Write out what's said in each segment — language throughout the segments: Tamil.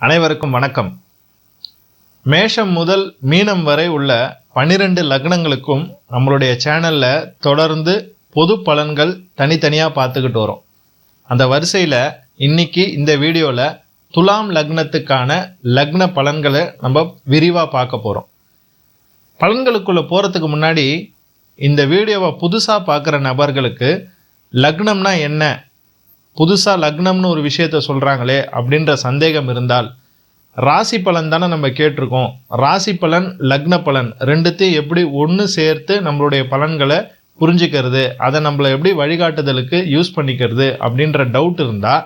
அனைவருக்கும் வணக்கம். மேஷம் முதல் மீனம் வரை உள்ள பன்னிரெண்டு லக்னங்களுக்கும் நம்மளுடைய சேனலில் தொடர்ந்து பொது பலன்கள் தனித்தனியாக பார்த்துக்கிட்டு வரோம். அந்த வரிசையில் இன்னைக்கு இந்த வீடியோவில் துலாம் லக்னத்துக்கான லக்ன பலன்களை நம்ம விரிவாக பார்க்க போகிறோம் பலன்களுக்குள்ளே போகிறதுக்கு முன்னாடி இந்த வீடியோவை புதுசாக பார்க்குற நபர்களுக்கு லக்னம்னா என்ன புதுசாக லக்னம்னு ஒரு விஷயத்த சொல்கிறாங்களே அப்படின்ற சந்தேகம் இருந்தால் ராசி பலன் தானே நம்ம கேட்டிருக்கோம். ராசி பலன் லக்ன பலன் ரெண்டுத்தையும் எப்படி ஒன்று சேர்த்து நம்மளுடைய பலன்களை புரிஞ்சுக்கிறது அதை நம்மளை எப்படி வழிகாட்டுதலுக்கு யூஸ் பண்ணிக்கிறது அப்படின்ற டவுட் இருந்தால்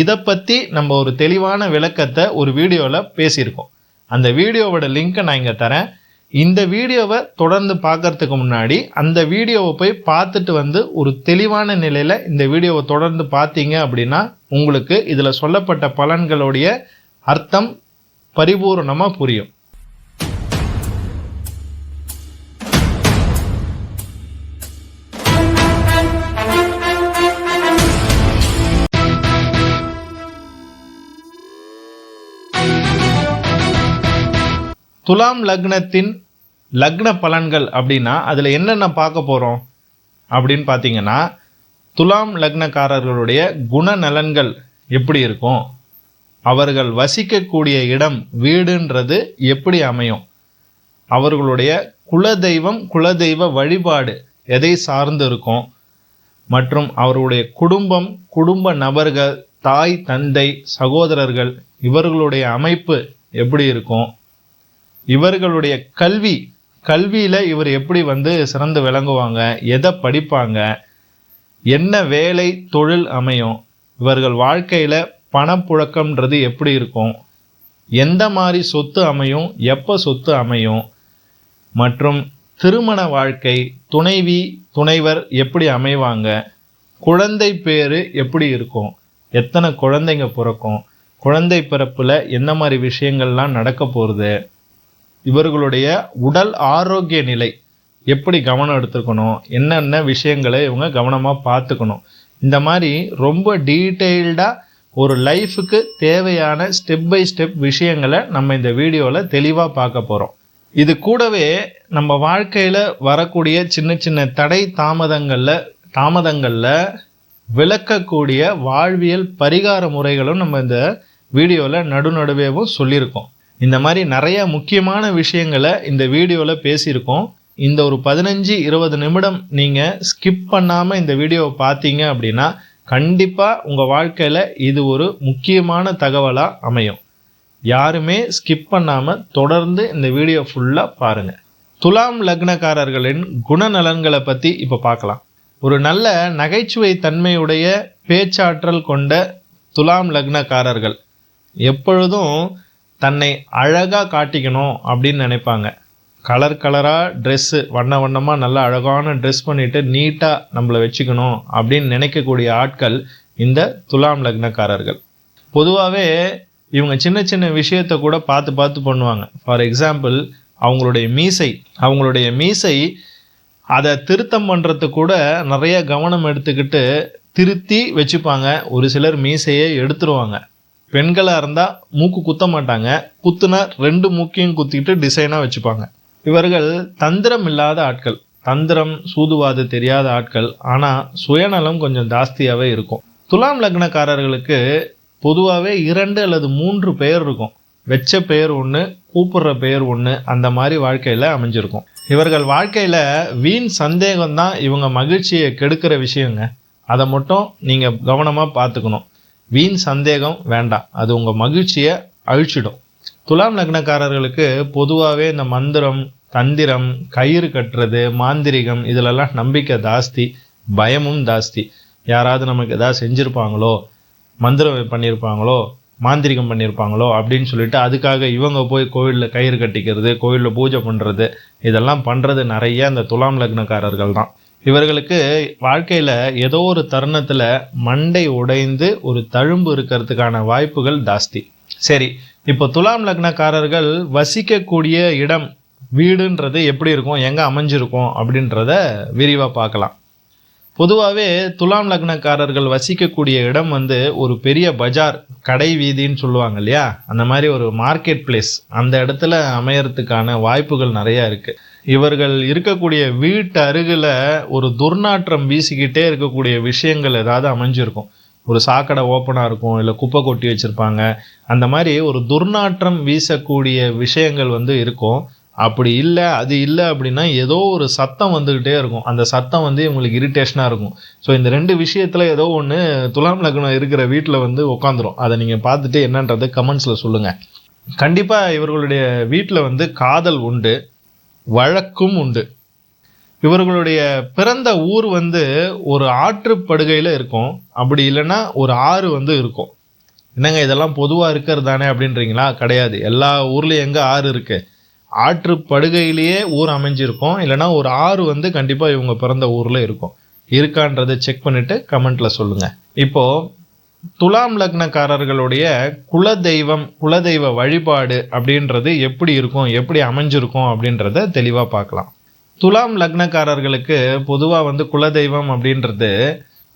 இதை பற்றி நம்ம ஒரு தெளிவான விளக்கத்தை ஒரு வீடியோவில் பேசியிருக்கோம். அந்த வீடியோவோட லிங்க்கை நான் இங்கே தரேன். இந்த வீடியோவை தொடர்ந்து பார்க்கறதுக்கு முன்னாடி அந்த வீடியோவை போய் பார்த்துட்டு வந்து ஒரு தெளிவான நிலையில் இந்த வீடியோவை தொடர்ந்து பார்த்தீங்க அப்படின்னா உங்களுக்கு இதில் சொல்லப்பட்ட பலன்களுடைய அர்த்தம் பரிபூரணமாக புரியும். துலாம் லக்னத்தின் லக்ன பலன்கள் அப்படின்னா அதில் என்னென்ன பார்க்க போகிறோம் அப்படின்னு பார்த்தீங்கன்னா துலாம் லக்னக்காரர்களுடைய குணநலன்கள் எப்படி இருக்கும்? அவர்கள் வசிக்கக்கூடிய இடம் வீடுன்றது எப்படி அமையும்? அவர்களுடைய குலதெய்வம் குலதெய்வ வழிபாடு எதை சார்ந்து இருக்கும்? மற்றும் அவருடைய குடும்பம் குடும்ப நபர்கள் தாய் தந்தை சகோதரர்கள் இவர்களுடைய அமைப்பு எப்படி இருக்கும்? இவர்களுடைய கல்வி கல்வியில் இவர் எப்படி வந்து சிறந்து விளங்குவாங்க எதை படிப்பாங்க என்ன வேலை தொழில் அமையும் இவர்கள் வாழ்க்கையில் பணப்புழக்கம்ன்றது எப்படி இருக்கும் எந்த மாதிரி சொத்து அமையும் எப்போ சொத்து அமையும் மற்றும் திருமண வாழ்க்கை துணைவி துணைவர் எப்படி அமைவாங்க குழந்தை பேர் எப்படி இருக்கும் எத்தனை குழந்தைங்க பிறக்கும் குழந்தை பிறப்பில் என்ன மாதிரி விஷயங்கள்லாம் நடக்க போகிறது இவர்களுடைய உடல் ஆரோக்கிய நிலை எப்படி கவனம் எடுத்துக்கணும்? என்னென்ன விஷயங்களை இவங்க கவனமாக பார்த்துக்கணும்? இந்த மாதிரி ரொம்ப டீட்டெயில்டாக ஒரு லைஃபுக்கு தேவையான ஸ்டெப் பை ஸ்டெப் விஷயங்களை நம்ம இந்த வீடியோவில் தெளிவாக பார்க்க போகிறோம் இது கூடவே நம்ம வாழ்க்கையில் வரக்கூடிய சின்ன சின்ன தடை தாமதங்களில் தாமதங்களில் விளக்கக்கூடிய வாழ்வியல் பரிகார முறைகளும் நம்ம இந்த வீடியோவில் நடுநடுவேவும் சொல்லியிருக்கோம். இந்த மாதிரி நிறைய முக்கியமான விஷயங்களை இந்த வீடியோவில் பேசியிருக்கோம். இந்த ஒரு பதினஞ்சு இருபது நிமிடம் நீங்கள் ஸ்கிப் பண்ணாமல் இந்த வீடியோவை பார்த்தீங்க அப்படின்னா கண்டிப்பாக உங்கள் வாழ்க்கையில் இது ஒரு முக்கியமான தகவலாக அமையும். யாருமே ஸ்கிப் பண்ணாமல் தொடர்ந்து இந்த வீடியோ ஃபுல்லாக பாருங்கள் துலாம் லக்னக்காரர்களின் குணநலன்களை பற்றி இப்போ பார்க்கலாம். ஒரு நல்ல நகைச்சுவை தன்மையுடைய பேச்சாற்றல் கொண்ட துலாம் லக்னக்காரர்கள் எப்பொழுதும் தன்னை அழகாக காட்டிக்கணும் அப்படின்னு நினைப்பாங்க. கலர் கலராக ட்ரெஸ்ஸு வண்ண வண்ணமாக நல்லா அழகான ட்ரெஸ் பண்ணிவிட்டு நீட்டாக நம்மளை வச்சுக்கணும் அப்படின்னு நினைக்கக்கூடிய ஆட்கள் இந்த துலாம் லக்னக்காரர்கள். பொதுவாகவே இவங்க சின்ன சின்ன விஷயத்த கூட பார்த்து பார்த்து பண்ணுவாங்க. ஃபார் எக்ஸாம்பிள் அவங்களுடைய மீசை அவங்களுடைய மீசை அதை திருத்தம் பண்ணுறது கூட நிறைய கவனம் எடுத்துக்கிட்டு திருத்தி வச்சுப்பாங்க. ஒரு சிலர் மீசையை எடுத்துருவாங்க. பெண்களாக இருந்தால் மூக்கு குத்த மாட்டாங்க. குத்துனா ரெண்டு மூக்கையும் குத்திக்கிட்டு டிசைனாக வச்சுப்பாங்க. இவர்கள் தந்திரம் இல்லாத ஆட்கள். தந்திரம் சூதுவாது தெரியாத ஆட்கள். ஆனால் சுயநலம் கொஞ்சம் ஜாஸ்தியாகவே இருக்கும். துலாம் லக்னக்காரர்களுக்கு பொதுவாகவே இரண்டு அல்லது மூன்று பெயர் இருக்கும். வெச்ச பெயர் ஒன்று கூப்பிடுற பெயர் ஒன்று அந்த மாதிரி வாழ்க்கையில் அமைஞ்சிருக்கும். இவர்கள் வாழ்க்கையில் வீண் சந்தேகம் தான் இவங்க மகிழ்ச்சியை கெடுக்கிற விஷயங்க. அதை மட்டும் நீங்கள் கவனமாக பார்த்துக்கணும். வீண் சந்தேகம் வேண்டாம். அது உங்கள் மகிழ்ச்சியை அழிச்சிடும். துலாம் லக்னக்காரர்களுக்கு பொதுவாகவே இந்த மந்திரம் தந்திரம் கயிறு கட்டுறது மாந்திரிகம் இதிலெல்லாம் நம்பிக்கை ஜாஸ்தி பயமும் ஜாஸ்தி. யாராவது நமக்கு ஏதாவது செஞ்சுருப்பாங்களோ மந்திரம் பண்ணியிருப்பாங்களோ மாந்திரிகம் பண்ணியிருப்பாங்களோ அப்படின்னு சொல்லிட்டு அதுக்காக இவங்க போய் கோவிலில் கயிறு கட்டிக்கிறது கோவிலில் பூஜை பண்ணுறது இதெல்லாம் பண்ணுறது நிறைய அந்த துலாம் லக்னக்காரர்கள் தான். இவர்களுக்கு வாழ்க்கையில் ஏதோ ஒரு தருணத்தில் மண்டை உடைந்து ஒரு தழும்பு இருக்கிறதுக்கான வாய்ப்புகள் ஜாஸ்தி. சரி இப்போ துலாம் லக்னக்காரர்கள் வசிக்கக்கூடிய இடம் வீடுன்றது எப்படி இருக்கும் எங்கே அமைஞ்சிருக்கும் அப்படின்றத விரிவாக பார்க்கலாம். பொதுவாகவே துலாம் லக்னக்காரர்கள் வசிக்கக்கூடிய இடம் வந்து ஒரு பெரிய பஜார் கடை வீதின்னு சொல்லுவாங்க இல்லையா? அந்த மாதிரி ஒரு மார்க்கெட் பிளேஸ் அந்த இடத்துல அமையறதுக்கான வாய்ப்புகள் நிறையா இருக்குது இவர்கள் இருக்கக்கூடிய வீட்டு அருகில் ஒரு துர்நாற்றம் வீசிக்கிட்டே இருக்கக்கூடிய விஷயங்கள் ஏதாவது அமைஞ்சிருக்கும். ஒரு சாக்கடை ஓப்பனாக இருக்கும் இல்லை குப்பை கொட்டி வச்சுருப்பாங்க. அந்த மாதிரி ஒரு துர்நாற்றம் வீசக்கூடிய விஷயங்கள் வந்து இருக்கும். அப்படி இல்லை அது இல்லை அப்படின்னா ஏதோ ஒரு சத்தம் வந்துக்கிட்டே இருக்கும். அந்த சத்தம் வந்து இவங்களுக்கு இரிட்டேஷனாக இருக்கும். ஸோ இந்த ரெண்டு விஷயத்தில் ஏதோ ஒன்று துலாம் லக்னம் இருக்கிற வீட்டில் வந்து உட்காந்துரும் அதை நீங்கள் பார்த்துட்டு என்னன்றதை கமெண்ட்ஸில் சொல்லுங்கள் கண்டிப்பாக இவர்களுடைய வீட்டில் வந்து காதல் உண்டு. வழக்கும் உண்டு. இவர்களுடைய பிறந்த ஊர் வந்து ஒரு ஆற்றுப்படுகையில் இருக்கும். அப்படி இல்லைன்னா ஒரு ஆறு வந்து இருக்கும். என்னங்க இதெல்லாம் பொதுவாக இருக்கிறது தானே அப்படின்றீங்களா? கிடையாது. எல்லா ஊர்லேயும் எங்கே ஆறு இருக்குது ஆற்று படுகையிலேயே ஊர் அமைஞ்சிருக்கும். இல்லைனா ஒரு ஆறு வந்து கண்டிப்பாக இவங்க பிறந்த ஊரில் இருக்கும். இருக்கான்றதை செக் பண்ணிவிட்டு கமெண்ட்டில் சொல்லுங்கள் இப்போது துலாம் லக்னக்காரர்களுடைய குலதெய்வம் குலதெய்வ வழிபாடு அப்படின்றது எப்படி இருக்கும் எப்படி அமைஞ்சிருக்கும் அப்படின்றத தெளிவாக பார்க்கலாம். துலாம் லக்னக்காரர்களுக்கு பொதுவாக வந்து குலதெய்வம் அப்படின்றது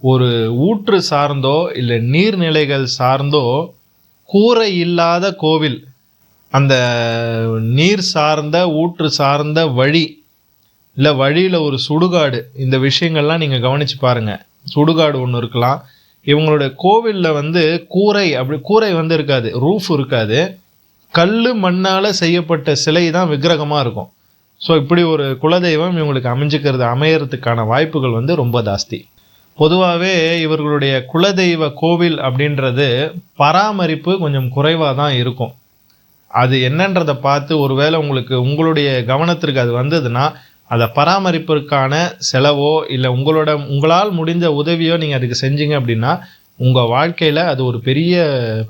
ஒரு ஊற்று சார்ந்தோ இல்லை நீர்நிலைகள் சார்ந்தோ கூரை இல்லாத கோவில். அந்த நீர் சார்ந்த ஊற்று சார்ந்த வழி இல்லை வழியில் ஒரு சுடுகாடு இந்த விஷயங்கள்லாம் நீங்கள் கவனித்து பாருங்கள் சுடுகாடு ஒன்று இருக்கலாம் இவங்களுடைய கோவிலில் வந்து கூரை அப்படி கூரை வந்து இருக்காது ரூஃப் இருக்காது. கல் மண்ணால் செய்யப்பட்ட சிலை தான் விக்கிரகமாக இருக்கும். ஸோ இப்படி ஒரு குலதெய்வம் இவங்களுக்கு அமைஞ்சிக்கிறது அமையறதுக்கான வாய்ப்புகள் வந்து ரொம்ப ஜாஸ்தி. பொதுவாகவே இவர்களுடைய குலதெய்வ கோவில் அப்படின்றது பராமரிப்பு கொஞ்சம் குறைவாக தான் இருக்கும். அது என்னன்றதை பார்த்து ஒருவேளை உங்களுக்கு உங்களுடைய கவனத்திற்கு அது வந்ததுன்னா அதை பராமரிப்பிற்கான செலவோ இல்லை உங்களோட உங்களால் முடிஞ்ச உதவியோ நீங்கள் அதுக்கு செஞ்சீங்க அப்படின்னா உங்கள் வாழ்க்கையில் அது ஒரு பெரிய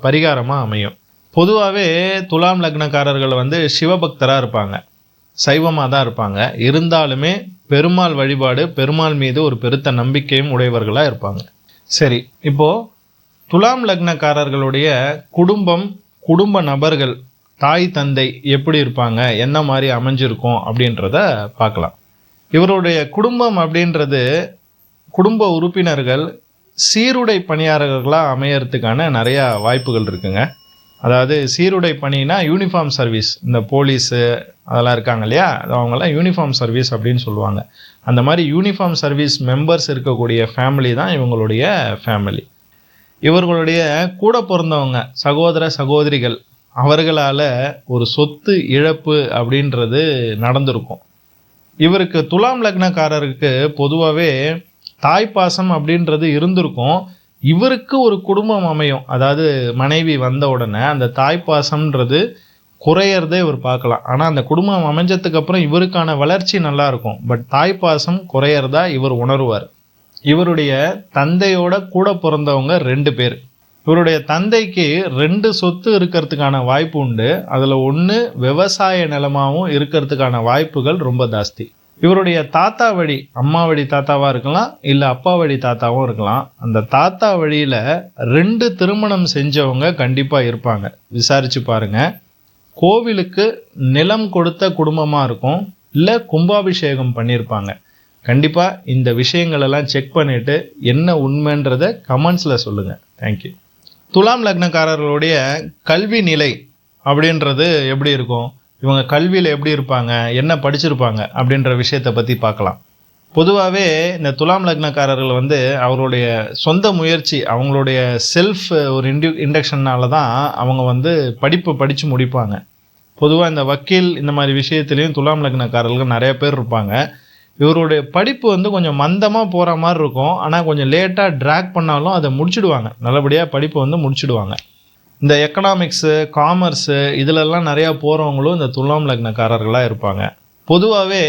பரிகாரமாக அமையும். பொதுவாகவே துலாம் லக்னக்காரர்கள் வந்து சிவபக்தராக இருப்பாங்க. சைவமாக தான் இருப்பாங்க. இருந்தாலுமே பெருமாள் வழிபாடு பெருமாள் மீது ஒரு பெருத்த நம்பிக்கையும் உடையவர்களாக இருப்பாங்க. சரி இப்போது துலாம் லக்னக்காரர்களுடைய குடும்பம் குடும்ப நபர்கள் தாய் தந்தை எப்படி இருப்பாங்க என்ன மாதிரி அமைஞ்சிருக்கும் அப்படின்றத பார்க்கலாம். இவருடைய குடும்பம் அப்படின்றது குடும்ப உறுப்பினர்கள் சீருடை பணியாளர்களாக அமையறதுக்கான நிறையா வாய்ப்புகள் இருக்குங்க. அதாவது சீருடை பணினா யூனிஃபார்ம் சர்வீஸ் இந்த போலீஸு அதெல்லாம் இருக்காங்க இல்லையா? அவங்கெல்லாம் யூனிஃபார்ம் சர்வீஸ் அப்படின்னு சொல்லுவாங்க. அந்த மாதிரி யூனிஃபார்ம் சர்வீஸ் மெம்பர்ஸ் இருக்கக்கூடிய ஃபேமிலி தான் இவங்களுடைய ஃபேமிலி இவர்களுடைய கூட பிறந்தவங்க சகோதர சகோதரிகள் அவர்களால் ஒரு சொத்து இழப்பு அப்படின்றது நடந்திருக்கும். இவருக்கு துலாம் லக்னக்காரருக்கு பொதுவாகவே தாய்ப்பாசம் அப்படின்றது இருந்திருக்கும். இவருக்கு ஒரு குடும்பம் அமையும். அதாவது மனைவி வந்த உடனே அந்த தாய்ப்பாசம்ன்றது குறையிறதே இவர் பார்க்கலாம். ஆனால் அந்த குடும்பம் அமைஞ்சதுக்கு அப்புறம் இவருக்கான வளர்ச்சி நல்லா இருக்கும். பட் தாய்ப்பாசம் குறையறதா இவர் உணர்வார். இவருடைய தந்தையோட கூட பிறந்தவங்க ரெண்டு பேர். இவருடைய தந்தைக்கு ரெண்டு சொத்து இருக்கிறதுக்கான வாய்ப்பு உண்டு. அதில் ஒன்று விவசாய நிலமாகவும் இருக்கிறதுக்கான வாய்ப்புகள் ரொம்ப ஜாஸ்தி. இவருடைய தாத்தா வழி அம்மா வழி தாத்தாவாக இருக்கலாம் இல்லை அப்பா வழி தாத்தாவும் இருக்கலாம். அந்த தாத்தா வழியில் ரெண்டு திருமணம் செஞ்சவங்க கண்டிப்பாக இருப்பாங்க. விசாரிச்சு பாருங்க. கோவிலுக்கு நிலம் கொடுத்த குடும்பமாக இருக்கும் இல்லை கும்பாபிஷேகம் பண்ணியிருப்பாங்க கண்டிப்பாக இந்த விஷயங்களெல்லாம் செக் பண்ணிவிட்டு என்ன உண்மைன்றதை கமெண்ட்ஸில் சொல்லுங்கள் தேங்க்யூ துலாம் லக்னக்காரர்களுடைய கல்வி நிலை அப்படின்றது எப்படி இருக்கும்? இவங்க கல்வியில் எப்படி இருப்பாங்க? என்ன படிச்சிருப்பாங்க? அப்படின்ற விஷயத்தை பற்றி பார்க்கலாம். பொதுவாகவே இந்த துலாம் லக்னக்காரர்கள் வந்து அவருடைய சொந்த முயற்சி அவங்களுடைய செல்ஃப் ஒரு இன்டி இண்டக்ஷன்னால தான் அவங்க வந்து படிப்பு படித்து முடிப்பாங்க. பொதுவாக இந்த வக்கீல் இந்த மாதிரி விஷயத்துலேயும் துலாம் லக்னக்காரர்கள் நிறைய பேர் இருப்பாங்க. இவருடைய படிப்பு வந்து கொஞ்சம் மந்தமாக போகிற மாதிரி இருக்கும். ஆனால் கொஞ்சம் லேட்டாக ட்ராக் பண்ணாலும் அதை முடிச்சுடுவாங்க. நல்லபடியாக படிப்பை வந்து முடிச்சுடுவாங்க. இந்த எக்கனாமிக்ஸு காமர்ஸு இதிலெல்லாம் நிறையா போகிறவங்களும் இந்த துலாம் லக்னக்காரர்களாக இருப்பாங்க. பொதுவாகவே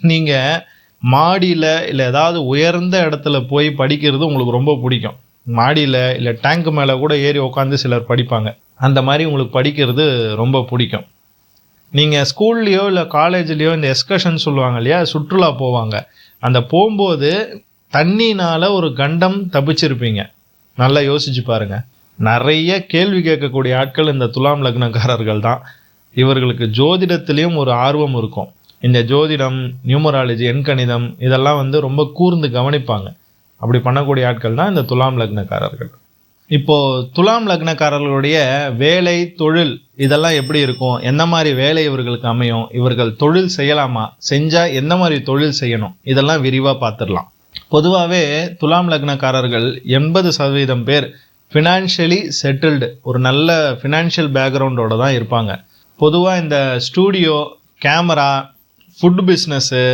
நீங்கள் மாடியில் இல்லை ஏதாவது உயர்ந்த இடத்துல போய் படிக்கிறது உங்களுக்கு ரொம்ப பிடிக்கும். மாடியில் இல்லை டேங்க் மேலே கூட ஏறி உட்காந்து சிலர் படிப்பாங்க. அந்த மாதிரி உங்களுக்கு படிக்கிறது ரொம்ப பிடிக்கும். நீங்கள் ஸ்கூல்லையோ இல்லை காலேஜ்லேயோ இந்த எஸ்கர்ஷன் சொல்லுவாங்க இல்லையா சுற்றுலா போவாங்க. அந்த போகும்போது தண்ணினால் ஒரு கண்டம் தப்பிச்சிருப்பீங்க. நல்லா யோசிச்சு பாருங்கள் நிறைய கேள்வி கேட்கக்கூடிய ஆட்கள் இந்த துலாம் லக்னக்காரர்கள் தான். இவர்களுக்கு ஜோதிடத்திலையும் ஒரு ஆர்வம் இருக்கும். இந்த ஜோதிடம் நியூமராலஜி எண்கணிதம் இதெல்லாம் வந்து ரொம்ப கூர்ந்து கவனிப்பாங்க. அப்படி பண்ணக்கூடிய ஆட்கள் தான் இந்த துலாம் லக்னக்காரர்கள். இப்போ துலாம் லக்னக்காரர்களுடைய வேலை தொழில் இதெல்லாம் எப்படி இருக்கும்? எந்த மாதிரி வேலை இவர்களுக்கு அமையும்? இவர்கள் தொழில் செய்யலாமா? செஞ்சா எந்த மாதிரி தொழில் செய்யணும்? இதெல்லாம் விரிவாக பார்த்துடலாம். பொதுவாகவே துலாம் லக்னக்காரர்கள் எண்பது சதவீதம் பேர் ஃபினான்ஷியலி செட்டில்டு ஒரு நல்ல ஃபினான்ஷியல் பேக்ரவுண்டோட தான் இருப்பாங்க. பொதுவாக இந்த studio camera food business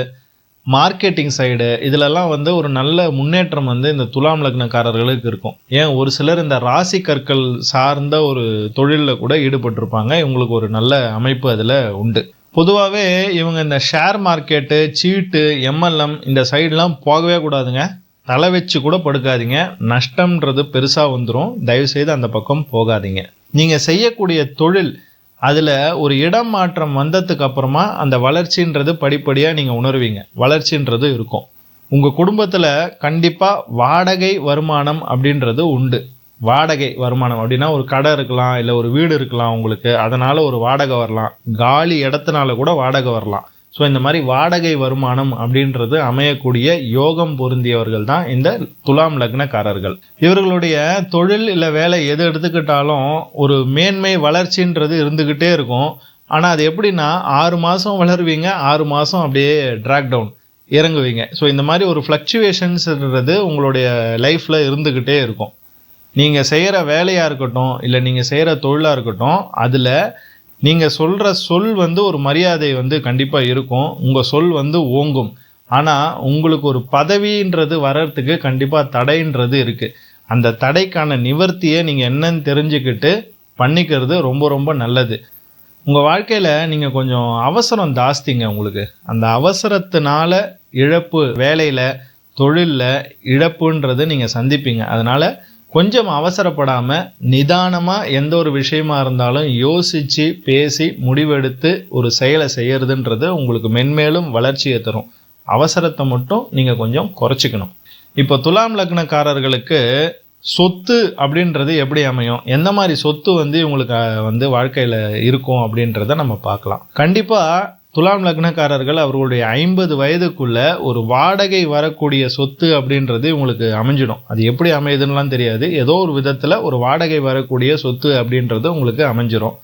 marketing side இதிலெல்லாம் வந்து ஒரு நல்ல முன்னேற்றம் வந்து இந்த துலாம் லக்னக்காரர்களுக்கு இருக்கும். ஏன்? ஒரு சிலர் இந்த ராசி கற்கள் சார்ந்த ஒரு தொழிலில் கூட ஈடுபட்டிருப்பாங்க. இவங்களுக்கு ஒரு நல்ல அமைப்பு அதில் உண்டு. பொதுவாகவே இவங்க இந்த ஷேர் மார்க்கெட்டு சீட்டு எம்எல்எம் இந்த சைடெலாம் போகவே கூடாதுங்க. தலை வச்சு கூட படுக்காதீங்க. நஷ்டம்ன்றது பெருசாக வந்துடும் தயவுசெய்து அந்த பக்கம் போகாதீங்க. நீங்கள் செய்யக்கூடிய தொழில் அதில் ஒரு இடம் மாற்றம் வந்ததுக்கு அப்புறமா அந்த வளர்ச்சின்றது படிப்படியாக நீங்கள் உணர்வீங்க. வளர்ச்சின்றது இருக்கும். உங்கள் குடும்பத்தில் கண்டிப்பாக வாடகை வருமானம் அப்படின்றது உண்டு. வாடகை வருமானம் அப்படின்னா ஒரு கடை இருக்கலாம் இல்லை ஒரு வீடு இருக்கலாம் உங்களுக்கு. அதனால் ஒரு வாடகை வரலாம். காலி இடத்துனால கூட வாடகை வரலாம். ஸோ இந்த மாதிரி வாடகை வருமானம் அப்படின்றது அமையக்கூடிய யோகம் பொருந்தியவர்கள் தான் இந்த துலாம் லக்னக்காரர்கள். இவர்களுடைய தொழில் இல்லை வேலை எது எடுத்துக்கிட்டாலும் ஒரு மேன்மை வளர்ச்சின்றது இருந்துக்கிட்டே இருக்கும். ஆனால் அது எப்படின்னா ஆறு மாதம் வளருவீங்க ஆறு மாதம் அப்படியே ட்ராக் டவுன் இறங்குவீங்க. ஸோ இந்த மாதிரி ஒரு ஃப்ளக்சுவேஷன்ஸ்ன்றது உங்களுடைய லைஃப்பில் இருந்துக்கிட்டே இருக்கும். நீங்கள் செய்கிற வேலையாக இருக்கட்டும் இல்லை நீங்கள் செய்கிற தொழிலாக இருக்கட்டும் அதில் நீங்கள் சொல்கிற சொல் வந்து ஒரு மரியாதை வந்து கண்டிப்பாக இருக்கும். உங்கள் சொல் வந்து ஓங்கும். ஆனால் உங்களுக்கு ஒரு பதவின்றது வர்றதுக்கு கண்டிப்பாக தடைன்றது இருக்குது அந்த தடைக்கான நிவர்த்தியை நீங்கள் என்னன்னு தெரிஞ்சுக்கிட்டு பண்ணிக்கிறது ரொம்ப ரொம்ப நல்லது. உங்கள் வாழ்க்கையில் நீங்கள் கொஞ்சம் அவசரம் ஜாஸ்திங்க உங்களுக்கு. அந்த அவசரத்தினால இழப்பு வேலையில் தொழிலில் இழப்புன்றது நீங்கள் சந்திப்பீங்க. அதனால் கொஞ்சம் அவசரப்படாமல் நிதானமாக எந்த ஒரு விஷயமா இருந்தாலும் யோசித்து பேசி முடிவெடுத்து ஒரு செயலை செய்கிறதுன்றது உங்களுக்கு மென்மேலும் வளர்ச்சியை தரும். அவசரத்தை மட்டும் நீங்கள் கொஞ்சம் குறைச்சிக்கணும். இப்போ துலாம் லக்னக்காரர்களுக்கு சொத்து அப்படின்றது எப்படி அமையும்? எந்த மாதிரி சொத்து வந்து இவங்களுக்கு வந்து வாழ்க்கையில் இருக்கும் அப்படின்றத நம்ம பார்க்கலாம். கண்டிப்பாக துலாம் லக்னக்காரர்கள் அவர்களுடைய ஐம்பது வயதுக்குள்ள ஒரு வாடகை வரக்கூடிய சொத்து அப்படின்றது உங்களுக்கு அமைஞ்சிடும். அது எப்படி அமையுதுன்னெலாம் தெரியாது. ஏதோ ஒரு விதத்தில் ஒரு வாடகை வரக்கூடிய சொத்து அப்படின்றது உங்களுக்கு அமைஞ்சிடும்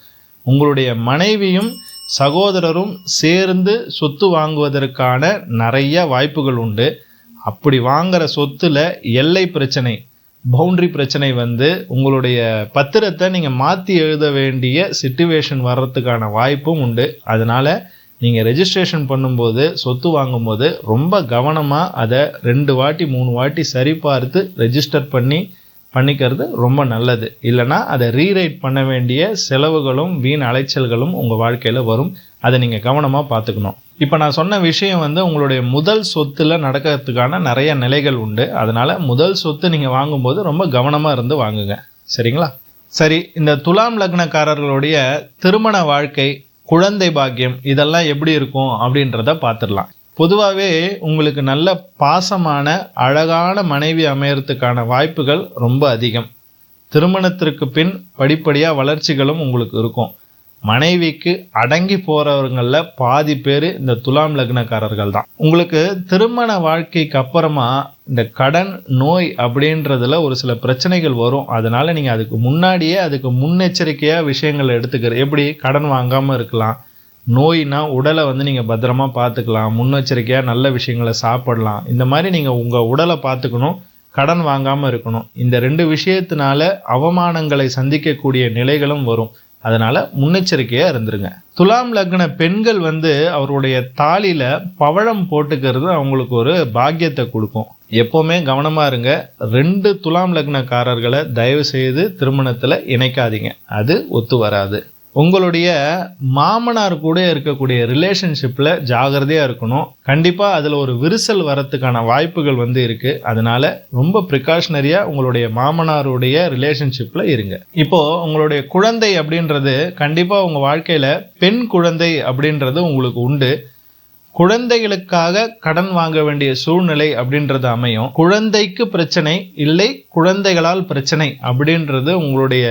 உங்களுடைய மனைவியும் சகோதரரும் சேர்ந்து சொத்து வாங்குவதற்கான நிறைய வாய்ப்புகள் உண்டு. அப்படி வாங்குகிற சொத்தில் எல்லை பிரச்சனை பவுண்ட்ரி பிரச்சனை வந்து உங்களுடைய பத்திரத்தை நீங்கள் மாற்றி எழுத வேண்டிய சுச்சுவேஷன் வர்றதுக்கான வாய்ப்பும் உண்டு. அதனால் நீங்கள் ரெஜிஸ்ட்ரேஷன் பண்ணும்போது சொத்து வாங்கும்போது ரொம்ப கவனமாக அதை ரெண்டு வாட்டி மூணு வாட்டி சரி பார்த்து ரெஜிஸ்டர் பண்ணி பண்ணிக்கிறது ரொம்ப நல்லது. இல்லைனா அதை ரீரைட் பண்ண வேண்டிய செலவுகளும் வீண் அலைச்சல்களும் உங்கள் வாழ்க்கையில் வரும். அதை நீங்கள் கவனமாக பார்த்துக்கணும். இப்போ நான் சொன்ன விஷயம் வந்து உங்களுடைய முதல் சொத்தில் நடக்கிறதுக்கான நிறைய நிலைகள் உண்டு. அதனால் முதல் சொத்து நீங்கள் வாங்கும்போது ரொம்ப கவனமாக இருந்து வாங்குங்க. சரிங்களா? சரி இந்த துலாம் லக்னக்காரர்களுடைய திருமண வாழ்க்கை குழந்தை பாக்கியம் இதெல்லாம் எப்படி இருக்கும் அப்படின்றத பார்த்துடலாம். பொதுவாகவே உங்களுக்கு நல்ல பாசமான அழகான மனைவி அமையறதுக்கான வாய்ப்புகள் ரொம்ப அதிகம். திருமணத்திற்கு பின் படிப்படியாக வளர்ச்சிகளும் உங்களுக்கு இருக்கும். மனைவிக்கு அடங்கி போறவங்களில் பாதி பேர் இந்த துலாம் லக்னக்காரர்கள் தான் உங்களுக்கு திருமண வாழ்க்கைக்கு அப்புறமா இந்த கடன் நோய் அப்படின்றதுல ஒரு சில பிரச்சனைகள் வரும். அதனால நீங்கள் அதுக்கு முன்னாடியே அதுக்கு முன்னெச்சரிக்கையாக விஷயங்கள் எடுத்துக்கிற எப்படி? கடன் வாங்காமல் இருக்கலாம். நோய்னா உடலை வந்து நீங்கள் பத்திரமா பார்த்துக்கலாம். முன்னெச்சரிக்கையாக நல்ல விஷயங்களை சாப்பிடலாம். இந்த மாதிரி நீங்கள் உங்கள் உடலை பார்த்துக்கணும். கடன் வாங்காமல் இருக்கணும். இந்த ரெண்டு விஷயத்தினால அவமானங்களை சந்திக்கக்கூடிய நிலைகளும் வரும். அதனால் முன்னெச்சரிக்கையாக இருந்துருங்க. துலாம் லக்ன பெண்கள் வந்து அவருடைய தாலியில் பவழம் போட்டுக்கிறது அவங்களுக்கு ஒரு பாக்கியத்தை கொடுக்கும். எப்போவுமே கவனமாக இருங்க. ரெண்டு துலாம் லக்னக்காரர்களை தயவு செய்து திருமணத்தில் இணைக்காதீங்க. அது ஒத்து வராது. உங்களுடைய மாமனார் கூட இருக்கக்கூடிய ரிலேஷன்ஷிப்பில் ஜாகிரதையாக இருக்கணும். கண்டிப்பாக அதில் ஒரு விரிசல் வரத்துக்கான வாய்ப்புகள் வந்து இருக்குது அதனால ரொம்ப ப்ரிகாஷனரியாக உங்களுடைய மாமனாருடைய ரிலேஷன்ஷிப்பில் இருங்க. இப்போது உங்களுடைய குழந்தை அப்படின்றது கண்டிப்பாக உங்கள் வாழ்க்கையில் பெண் குழந்தை அப்படின்றது உங்களுக்கு உண்டு. குழந்தைகளுக்காக கடன் வாங்க வேண்டிய சூழ்நிலை அப்படின்றது அமையும். குழந்தைக்கு பிரச்சனை இல்லை குழந்தைகளால் பிரச்சனை அப்படின்றது உங்களுடைய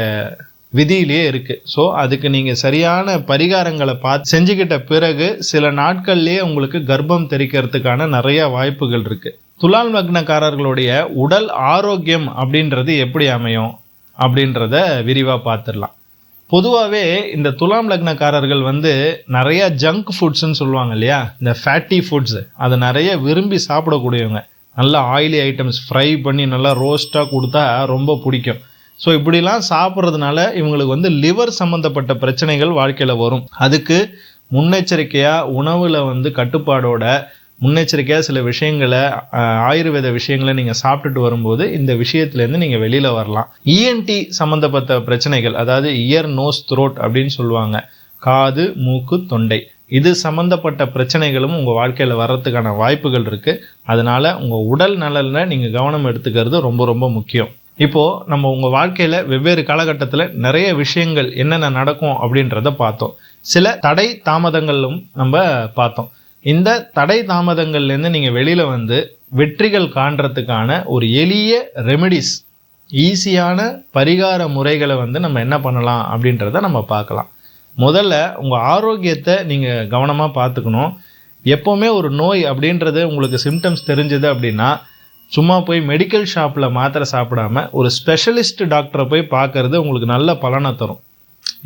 விதியிலேயே இருக்குது ஸோ அதுக்கு நீங்கள் சரியான பரிகாரங்களை பார்த்து செஞ்சுக்கிட்ட பிறகு சில நாட்கள்லேயே உங்களுக்கு கர்ப்பம் தெரிக்கிறதுக்கான நிறைய வாய்ப்புகள் இருக்குது துலால் லக்னக்காரர்களுடைய உடல் ஆரோக்கியம் அப்படின்றது எப்படி அமையும்? அப்படின்றத விரிவாக பார்த்துடலாம் பொதுவாகவே இந்த துலாம் லக்னக்காரர்கள் வந்து நிறைய ஜங்க் ஃபுட்ஸ்ன்னு சொல்லுவாங்க இல்லையா? இந்த ஃபேட்டி ஃபுட்ஸ் அதை நிறைய விரும்பி சாப்பிடக்கூடியவங்க. நல்லா ஆயிலி ஐட்டம்ஸ் ஃப்ரை பண்ணி நல்லா ரோஸ்ட்டாக கொடுத்தா ரொம்ப பிடிக்கும். ஸோ இப்படிலாம் சாப்பிட்றதுனால இவங்களுக்கு வந்து லிவர் சம்மந்தப்பட்ட பிரச்சனைகள் வாழ்க்கையில் வரும். அதுக்கு முன்னெச்சரிக்கையாக உணவில் வந்து கட்டுப்பாடோட முன்னெச்சரிக்கையாக சில விஷயங்களை ஆயுர்வேத விஷயங்களை நீங்கள் சாப்பிட்டுட்டு வரும்போது இந்த விஷயத்துலேருந்து நீங்கள் வெளியில் வரலாம். இஎன்டி சம்மந்தப்பட்ட பிரச்சனைகள் அதாவது இயர் நோஸ் த்ரோட் அப்படின்னு சொல்லுவாங்க. காது மூக்கு தொண்டை. இது சம்மந்தப்பட்ட பிரச்சனைகளும் உங்கள் வாழ்க்கையில் வர்றதுக்கான வாய்ப்புகள் இருக்குது அதனால் உங்கள் உடல் நலனில் நீங்கள் கவனம் எடுத்துக்கிறது ரொம்ப ரொம்ப முக்கியம். இப்போது நம்ம உங்கள் வாழ்க்கையில் வெவ்வேறு காலகட்டத்தில் நிறைய விஷயங்கள் என்னென்ன நடக்கும் அப்படின்றத பார்த்தோம். சில தடை தாமதங்களும் நம்ம பார்த்தோம். இந்த தடை தாமதங்கள்லேருந்து நீங்கள் வெளியில் வந்து வெற்றிகள் காண்றதுக்கான ஒரு எளிய ரெமெடிஸ் ஈஸியான பரிகார முறைகளை வந்து நம்ம என்ன பண்ணலாம் அப்படின்றத நம்ம பார்க்கலாம். முதல்ல உங்கள் ஆரோக்கியத்தை நீங்கள் கவனமாக பார்த்துக்கணும். எப்போவுமே ஒரு நோய் அப்படின்றது உங்களுக்கு சிம்டம்ஸ் தெரிஞ்சது அப்படின்னா சும்மா போய் மெடிக்கல் ஷாப்பில் மாத்திரை சாப்பிடாம ஒரு ஸ்பெஷலிஸ்ட் டாக்டரை போய் பார்க்கறது உங்களுக்கு நல்ல பலனை தரும்.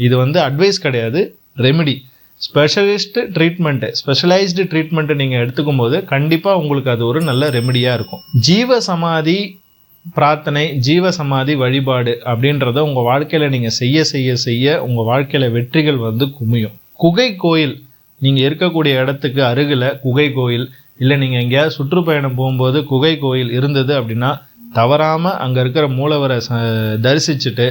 இது வந்து அட்வைஸ் கிடையாது ரெமெடி ஸ்பெஷலிஸ்ட்டு ட்ரீட்மெண்ட்டு ஸ்பெஷலைஸ்டு ட்ரீட்மெண்ட்டை நீங்கள் எடுத்துக்கும் போது கண்டிப்பாக உங்களுக்கு அது ஒரு நல்ல ரெமடியாக இருக்கும். ஜீவ சமாதி பிரார்த்தனை ஜீவ சமாதி வழிபாடு அப்படின்றத உங்கள் வாழ்க்கையில் நீங்கள் செய்ய செய்ய செய்ய உங்கள் வாழ்க்கையில் வெற்றிகள் வந்து குமியும். குகை கோயில் நீங்கள் இருக்கக்கூடிய இடத்துக்கு அருகில் குகை கோயில் இல்லை நீங்கள் எங்கேயாவது சுற்றுப்பயணம் போகும்போது குகை கோயில் இருந்தது அப்படின்னா தவறாமல் அங்கே இருக்கிற மூலவரை ச தரிசிச்சுட்டு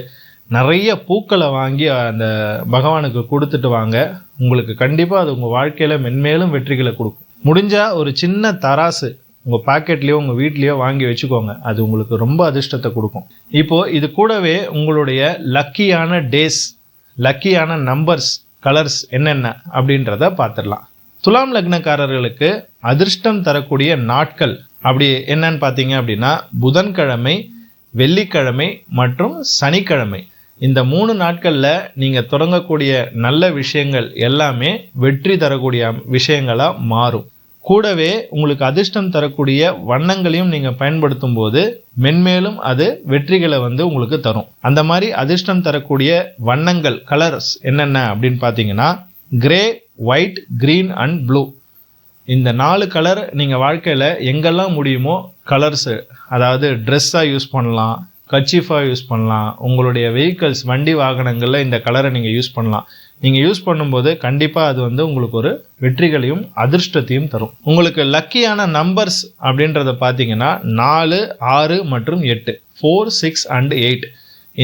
நிறைய பூக்களை வாங்கி அந்த பகவானுக்கு கொடுத்துட்டு வாங்க. உங்களுக்கு கண்டிப்பாக அது உங்கள் வாழ்க்கையில் மென்மேலும் வெற்றிகளை கொடுக்கும். முடிஞ்சால் ஒரு சின்ன தராசு உங்கள் பாக்கெட்லேயோ உங்கள் வீட்லேயோ வாங்கி வச்சுக்கோங்க. அது உங்களுக்கு ரொம்ப அதிர்ஷ்டத்தை கொடுக்கும். இப்போது இது கூடவே உங்களுடைய லக்கியான டேஸ் லக்கியான நம்பர்ஸ் கலர்ஸ் என்னென்ன அப்படின்றத பார்த்துடலாம். துலாம் லக்னக்காரர்களுக்கு அதிர்ஷ்டம் தரக்கூடிய நாட்கள் அப்படி என்னன்னு பார்த்தீங்க அப்படின்னா புதன்கிழமை வெள்ளிக்கிழமை மற்றும் சனிக்கிழமை. இந்த மூணு நாட்களில் நீங்கள் தொடங்கக்கூடிய நல்ல விஷயங்கள் எல்லாமே வெற்றி தரக்கூடிய விஷயங்களாக மாறும். கூடவே உங்களுக்கு அதிர்ஷ்டம் தரக்கூடிய வண்ணங்களையும் நீங்கள் பயன்படுத்தும் போது மென்மேலும் அது வெற்றிகளை வந்து உங்களுக்கு தரும். அந்த மாதிரி அதிர்ஷ்டம் தரக்கூடிய வண்ணங்கள் கலர்ஸ் என்னென்ன அப்படின்னு பார்த்தீங்கன்னா grey white green and blue இந்த நாலு கலர் நீங்கள் வாழ்க்கையில் எங்கெல்லாம் முடியுமோ கலர்ஸு அதாவது ட்ரெஸ்ஸாக யூஸ் பண்ணலாம் கச்சிஃபாக யூஸ் பண்ணலாம் உங்களுடைய வெஹிக்கல்ஸ் வண்டி வாகனங்களில் இந்த கலரை நீங்கள் யூஸ் பண்ணலாம். நீங்கள் யூஸ் பண்ணும்போது கண்டிப்பாக அது வந்து உங்களுக்கு ஒரு வெற்றிகளையும் அதிர்ஷ்டத்தையும் தரும். உங்களுக்கு லக்கியான நம்பர்ஸ் அப்படின்றத பார்த்தீங்கன்னா நாலு ஆறு மற்றும் எட்டு ஃபோர் சிக்ஸ் அண்ட் எயிட்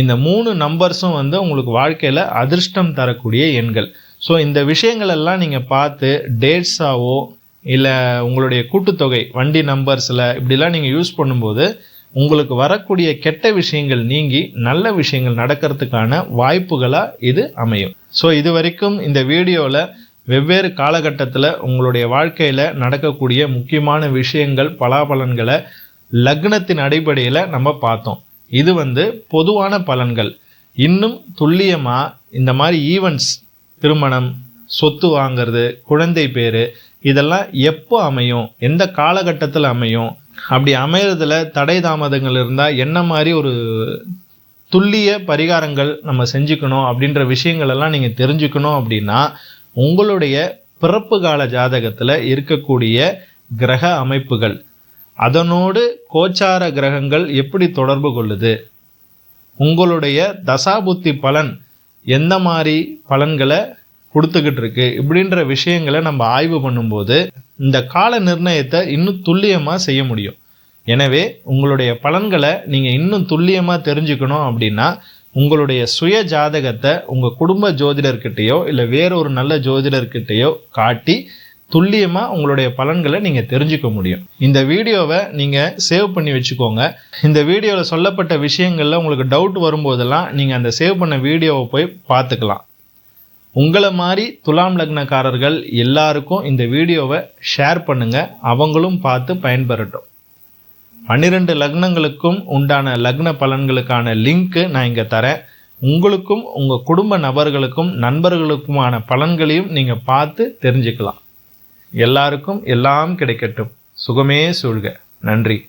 இந்த மூணு நம்பர்ஸும் வந்து உங்களுக்கு வாழ்க்கையில் அதிர்ஷ்டம் தரக்கூடிய எண்கள். ஸோ இந்த விஷயங்கள் எல்லாம் நீங்கள் பார்த்து டேட்ஸாவோ இல்லை உங்களுடைய கூட்டுத்தொகை வண்டி நம்பர்ஸில் இப்படிலாம் நீங்கள் யூஸ் பண்ணும்போது உங்களுக்கு வரக்கூடிய கெட்ட விஷயங்கள் நீங்கி நல்ல விஷயங்கள் நடக்கிறதுக்கான வாய்ப்புகளாக இது அமையும். ஸோ இது வரைக்கும் இந்த வீடியோவில் வெவ்வேறு காலகட்டத்தில் உங்களுடைய வாழ்க்கையில் நடக்கக்கூடிய முக்கியமான விஷயங்கள் பலாபலன்களை லக்னத்தின் அடிப்படையில் நம்ம பார்த்தோம். இது வந்து பொதுவான பலன்கள். இன்னும் துல்லியமாக இந்த மாதிரி ஈவெண்ட்ஸ் திருமணம் சொத்து வாங்கிறது குழந்தை பேர் இதெல்லாம் எப்போ அமையும்? எந்த காலகட்டத்தில் அமையும்? அப்படி அமையிறதுல தடை தாமதங்கள் இருந்தால் என்ன மாதிரி ஒரு துல்லிய பரிகாரங்கள் நம்ம செஞ்சுக்கணும் அப்படின்ற விஷயங்களெல்லாம் நீங்கள் தெரிஞ்சுக்கணும் அப்படின்னா உங்களுடைய பிறப்பு கால ஜாதகத்தில் இருக்கக்கூடிய கிரக அமைப்புகள். அதனோடு கோச்சார கிரகங்கள் எப்படி தொடர்பு கொள்ளுது? உங்களுடைய தசாபுத்தி பலன் எந்த மாதிரி பலன்களை கொடுத்துக்கிட்டு இருக்கு இப்படின்ற விஷயங்களை நம்ம ஆய்வு பண்ணும்போது இந்த கால நிர்ணயத்தை இன்னும் துல்லியமாக செய்ய முடியும். எனவே உங்களுடைய பலன்களை நீங்கள் இன்னும் துல்லியமாக தெரிஞ்சுக்கணும் அப்படின்னா உங்களுடைய சுய ஜாதகத்தை உங்கள் குடும்ப ஜோதிடர்கிட்டேயோ இல்லை வேற ஒரு நல்ல ஜோதிடர்கிட்டேயோ காட்டி துல்லியமாக உங்களுடைய பலன்களை நீங்கள் தெரிஞ்சுக்க முடியும். இந்த வீடியோவை நீங்கள் சேவ் பண்ணி வச்சுக்கோங்க. இந்த வீடியோவில் சொல்லப்பட்ட விஷயங்களில் உங்களுக்கு டவுட் வரும்போதெல்லாம் நீங்கள் அந்த சேவ் பண்ண வீடியோவை போய் பார்த்துக்கலாம். உங்களை மாதிரி துலாம் லக்னக்காரர்கள் எல்லாருக்கும் இந்த வீடியோவை ஷேர் பண்ணுங்கள் அவங்களும் பார்த்து பயன்பெறட்டும். பன்னிரெண்டு லக்னங்களுக்கும் உண்டான லக்ன பலன்களுக்கான லிங்க்கு நான் இங்கே தரேன். உங்களுக்கும் உங்கள் குடும்ப நபர்களுக்கும் நண்பர்களுக்குமான பலன்களையும் நீங்கள் பார்த்து தெரிஞ்சுக்கலாம். எல்லாருக்கும் எல்லாம் கிடைக்கட்டும். சுகமே சூழ்க. நன்றி.